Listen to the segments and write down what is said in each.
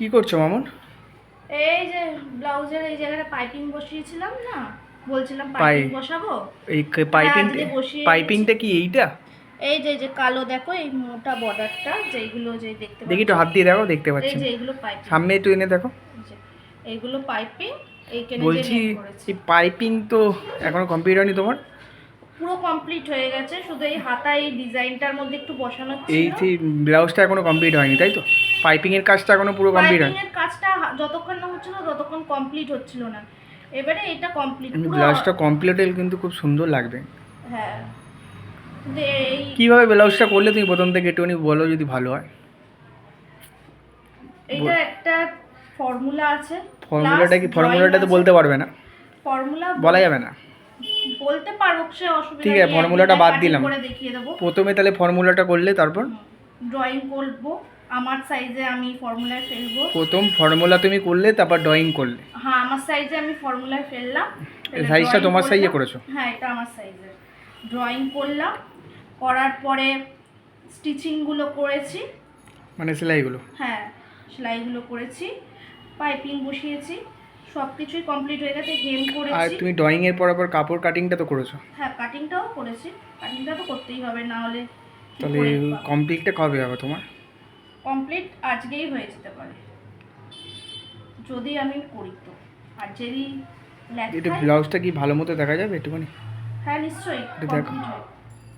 কি করছ মামুন? এই যে ব্লাউজের এই জায়গাটা পাইপিং বসিয়েছিলাম না বলছিলাম পাইপিং বসাবো? এই পাইপিং বসিয়ে পাইপিংটা কি এইটা? এই যে এই যে কালো দেখো এই মোটা বর্ডারটা যেইগুলো যে দেখতে দেখি একটু হাত দিয়ে দেখো দেখতে পাচ্ছি এই যে না। এইগুলো পাইপিং। সামনে একটু এনে দেখো। এইগুলো পাইপিং এই কেনে বলছি। এই পাইপিং তো এখনও কমপ্লিট হয়নি তোমার? পুরো কমপ্লিট হয়ে গেছে শুধু এই হাতা এই ডিজাইনটার মধ্যে একটু বসানো এই ব্লাউজটা এখনও কমপ্লিট হয়নি তাই তো? পাইপিং এর কাজটা এখনও পুরো কমপ্লিট এর কাজটা যতক্ষণ না হচ্ছিল ততক্ষণ কমপ্লিট হচ্ছিল না। এবারে এটা কমপ্লিট পুরো ব্লাউজটা কমপ্লিট হলে কিন্তু খুব সুন্দর লাগবে। হ্যাঁ। কীভাবে ব্লাউজটা করলে তুমি প্রথম থেকে একটুখানি বলো যদি ভালো হয়? এটা একটা ফর্মুলা আছে। ফর্মুলাটা কি ফর্মুলাটা তো বলতে পারবে না। ফর্মুলা বলা যাবে না। বলতে পারব সে অসুবিধা ঠিক আছে, ফর্মুলাটা বাদ দিলাম। করে দেখিয়ে দেবো। প্রথমে তাহলে ফর্মুলাটা করলে তারপর? ড্রয়িং করব। আমার সাইজে আমি ফর্মুলায় ফেলব। প্রথম ফর্মুলা তুমি করলে তারপর ড্রয়িং করলে। হ্যাঁ আমার সাইজে আমি ফর্মুলায় ফেললাম। ফেলে সাইজটা তোমার সাইজে করেছ? হ্যাঁ এটা আমার সাইজের ড্রয়িং করলাম করার পরে স্টিচিংগুলো করেছি। মানে সেলাইগুলো? হ্যাঁ সেলাইগুলো করেছি পাইপিং বসিয়েছি সব কিছুই কমপ্লিট হয়ে গেছে হেম করেছি। আর তুমি ড্রয়িং এর পর আবার কাপড় কাটিংটা তো করেছ? হ্যাঁ কাটিংটাও করেছি। কাটিংটা তো করতেই হবে না হলে তাহলে কমপ্লিটটা কবে হবে তোমার? কমপ্লিট আজকেই হয়ে যেতে পারে। যদি আমি করি তো। আর যদি এটা ব্লাউজটা কি ভালো মতো দেখা যাবে একটুখানি? হ্যাঁ নিশ্চয়ই।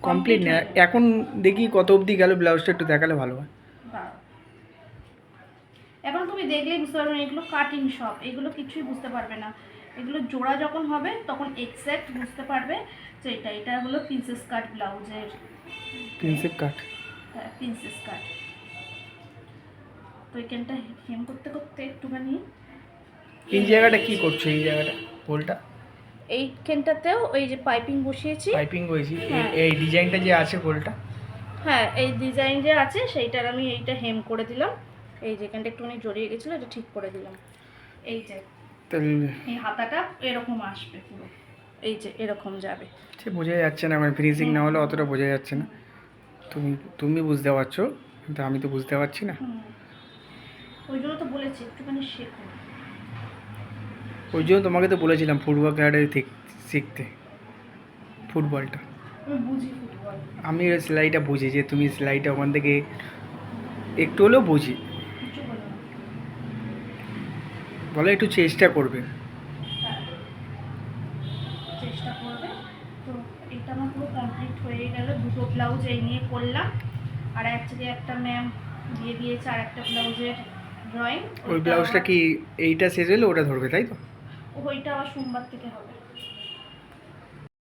কমপ্লিট না এখন দেখি কত অবধি গেল ব্লাউজটা একটু দেখালে ভালো হয়। এখন তুমি দেখলেই বুঝতে পারবে না এগুলো কাটিং সব এগুলো কিছুই বুঝতে পারবে না। এগুলো জোড়া যখন হবে তখন এক্স্যাক্ট বুঝতে পারবে যে এটা এটা হলো প্রিন্সেস কাট ব্লাউজের। প্রিন্সেপ কাট হ্যাঁ প্রিন্সেস কাট তো এখানটা হেম করতে করতে একটুখানি এই জায়গাটা কি করছ? এই জায়গাটা হোলটা এইখানটাতেও ওই যে পাইপিং বসিয়েছি। পাইপিং হয়েছি হ্যাঁ। এই ডিজাইনটা যে আছে হোলটা হ্যাঁ এই ডিজাইন যে আছে সেইটার আমি এইটা হেম করে দিলাম। এই যেখানটা একটুখানি জড়িয়ে গেছিল এটা ঠিক করে দিলাম। এই যে এই হাতাটা এরকম আসবে পুরো। এই যে এরকম যাবে। সে বোঝা যাচ্ছে না মানে ফিনিশিং না হলে অতটা বোঝা যাচ্ছে না। তুমি তুমি বুঝতে পারছ কিন্তু আমি তো বুঝতে পারছি না। ওই জন্য তো বলেছি একটুখানি শেখো। ওই জন্য তোমাকে তো বলেছিলাম ফুটবল খেলাটা শিখতে ফুটবলটা। আমি বুঝি ফুটবল। আমি সেলাইটা বুঝি যে তুমি সেলাইটা ওখান থেকে একটু হলেও বুঝি। বলো একটু চেষ্টা করবে। হ্যাঁ চেষ্টা করবে। তো এটা আমার পুরো কমপ্লিট হয়ে গেল। দুটো ব্লাউজ এই নিয়ে করলাম। আর অ্যাকচুয়ালি একটা ম্যাম দিয়ে দিয়েছে আর একটা ব্লাউজের ড্রয়িং ওই ব্লাউজটা কি এইটা শেষ হলে ওটা ধরবে তাই তো? ওইটা আবার সোমবার থেকে হবে।